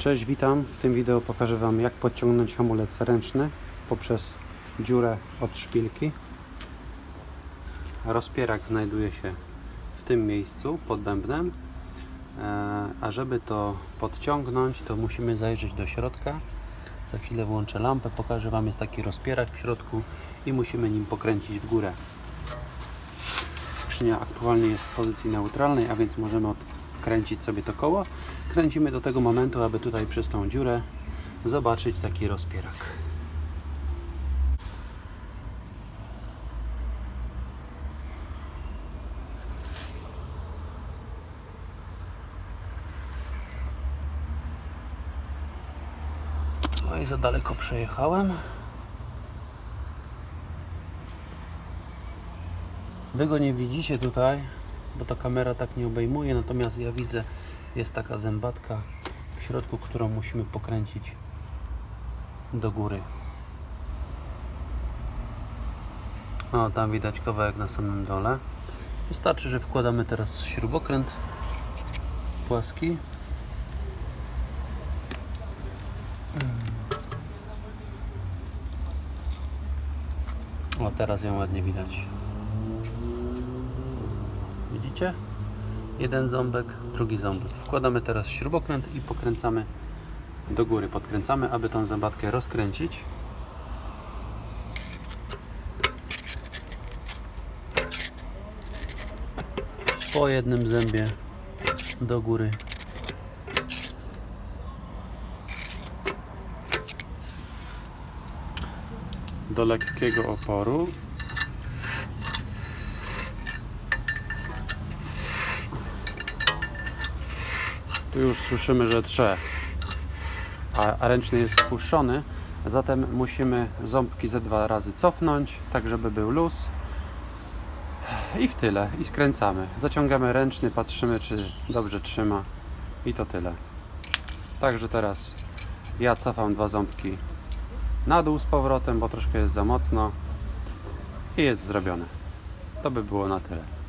Cześć, witam. W tym wideo pokażę Wam jak podciągnąć hamulec ręczny poprzez dziurę od szpilki. Rozpierak znajduje się w tym miejscu pod bębnem. E, A żeby to podciągnąć, to musimy zajrzeć do środka. Za chwilę włączę lampę, pokażę Wam jest taki rozpierak w środku i musimy nim pokręcić w górę. Skrzynia aktualnie jest w pozycji neutralnej, a więc możemy odkręcić sobie to koło. Kręcimy do tego momentu, aby tutaj przez tą dziurę zobaczyć taki rozpierak. Oj, za daleko przejechałem. Wy go nie widzicie tutaj, bo ta kamera tak nie obejmuje, natomiast ja widzę, jest taka zębatka w środku, którą musimy pokręcić do góry. O, tam widać kawałek na samym dole. Wystarczy, że wkładamy teraz śrubokręt płaski. O, teraz ją ładnie widać. Widzicie? Jeden ząbek, drugi ząbek. Wkładamy teraz śrubokręt i pokręcamy do góry. Podkręcamy, aby tą zębatkę rozkręcić. Po jednym zębie do góry. Do lekkiego oporu Tu już słyszymy, że trze, a, a ręczny jest spuszczony, zatem musimy ząbki ze dwa razy cofnąć, tak żeby był luz. I w tyle, i skręcamy. Zaciągamy ręczny, patrzymy, czy dobrze trzyma, i to tyle. Także teraz ja cofam dwa ząbki na dół z powrotem, bo troszkę jest za mocno, i jest zrobione. To by było na tyle.